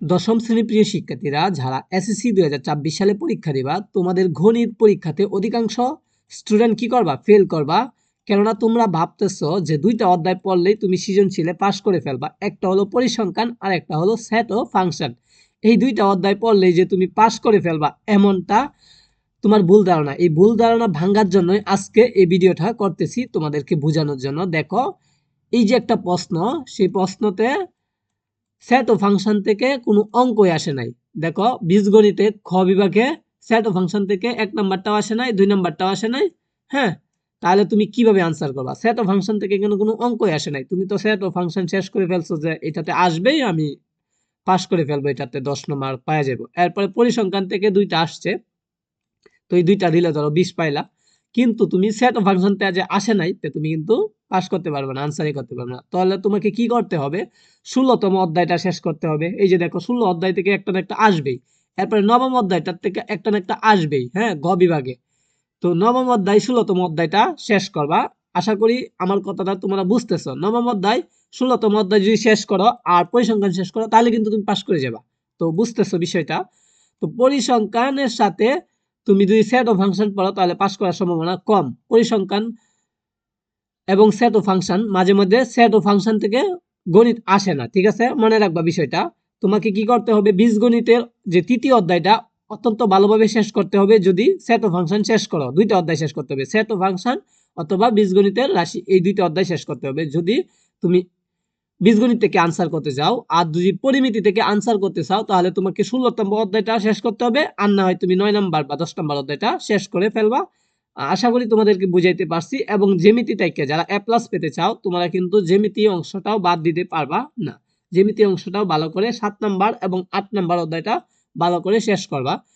দশম শ্রেণির প্রিয় শিক্ষার্থীরা, যারা এসএসসি দুই হাজার চব্বিশ সালে পরীক্ষা দিবা, তোমাদের গণিত পরীক্ষাতে অধিকাংশ স্টুডেন্ট কি করবা? ফেল করবা। কেননা তোমরা ভাবতেছো যে দুইটা অধ্যায় পড়লেই তুমি সৃজনশীলে পাশ করে ফেলবা। একটা হলো পরিসংখ্যান, আর একটা হলো সেট ও ফাংশন এই দুইটা অধ্যায় পড়লেই যে তুমি পাশ করে ফেলবা, এমনটা তোমার ভুল ধারণা। এই ভুল ধারণা ভাঙার জন্যই আজকে এই ভিডিওটা করতেছি তোমাদেরকে বোঝানোর জন্য। দেখো, এই যে একটা প্রশ্ন, সেই প্রশ্নতে সেট ও ফাংশন থেকে কোনো অঙ্কই আসে নাই। দেখো, বীজগণিতে খ বিভাগে সেট ও ফাংশন থেকে এক নাম্বারটাও আসে নাই, দুই নাম্বারটাও আসে নাই হ্যাঁ? তাহলে তুমি কীভাবে আনসার করবা? সেট ও ফাংশন থেকে কেন কোনো অঙ্কই আসে নাই? তুমি তো সেট ও ফাংশন শেষ করে ফেলছো যে এটাতে আসবেই, আমি পাশ করে ফেলব, এটাতে দশ নম্বর পাওয়া যাব। এরপরে পরিসংখ্যান থেকে দুইটা আসছে। তো এই দুইটা দিলে ধরো বিশ পাইলা। কিন্তু তুমি সেট ফাংশন যে আসে নাই, তে তুমি কিন্তু পাস করতে পারবে না আনসারই করতে পারবে না। তাহলে তোমাকে কি করতে হবে? ষোলোতম অধ্যায়টা শেষ করতে হবে। এই যে দেখো, ষোলো অধ্যায় থেকে একটা না একটা আসবেই। এরপরে নবম অধ্যায়টার থেকে একটা না একটা আসবেই হ্যাঁ গ বিভাগে। তো নবম অধ্যায়, ষোলোতম অধ্যায়টা শেষ করবা। আশা করি আমার কথাটা তোমরা বুঝতেছো। নবম অধ্যায়, ষোলোতম অধ্যায় যদি শেষ করো আর পরিসংখ্যান শেষ করো, তাহলে কিন্তু তুমি পাস করে যাবা। তো বুঝতেছো বিষয়টা? তো পরিসংখ্যানের সাথে তুমি যদি সেট ও ফাংশন পড়ো তাহলে পাস করার সম্ভাবনা কম। পরিসংখ্যান এবং সেট ও ফাংশন মাঝে মধ্যে সেট ও ফাংশন থেকে গণিত আসে না, ঠিক আছে? মনে রাখবা বিষয়টা। তোমাকে কি করতে হবে? বীজগণিতের যে তৃতীয় অধ্যায়টা, অত্যন্ত ভালোভাবে শেষ করতে হবে যদি সেট ও ফাংশন শেষ করো। দুইটা অধ্যায় শেষ করতে হবে। সেট ও ফাংশন অথবা বীজগণিতের রাশি, এই দুইটা অধ্যায় শেষ করতে হবে। যদি তুমি বীজগণিত থেকে আনসার করতে চাও, আর যদি পরিমিতি থেকে আনসার করতে চাও, তাহলে তোমাকে ষোলোতম অধ্যায়টা শেষ করতে হবে, আর না হয় তুমি নয় নম্বর বা দশ নম্বর অধ্যায়টা শেষ করে ফেলবা। আশা করি তোমাদেরকে বুঝাইতে পারছি, এবং জেমিতি টাইকে যারা এ প্লাস পেতে চাও, তোমরা কিন্তু জেমিতি অংশটাও বাদ দিতে পারবা না। জেমিতি অংশটাও ভালো করে সাত নাম্বার এবং আট নাম্বার অধ্যায়টা ভালো করে শেষ করবা।